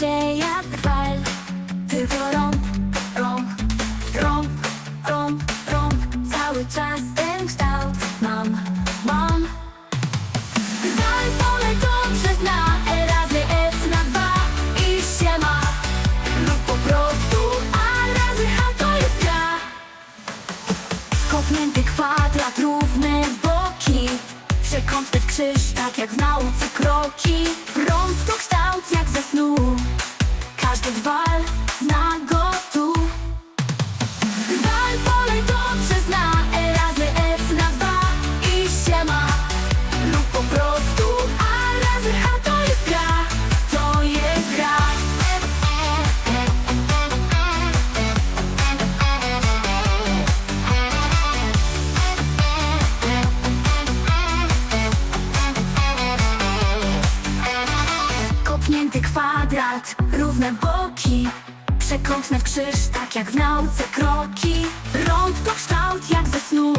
się jak fal. Tylko rąb, rąb, rąb, rąb, Cały czas ten kształt mam, mam. Gwal pole dobrze zna E razy F na dwa i się ma. Lub po prostu A razy H to jest gra. Kopnięty kwadrat, równe boki. Przekątny krzyż, tak jak w nauce kroki. Rąb to kształt jak ze snu. Kwadrat, równe boki Przekątne w krzyż, tak jak w nauce kroki. Rąb to kształt jak ze snu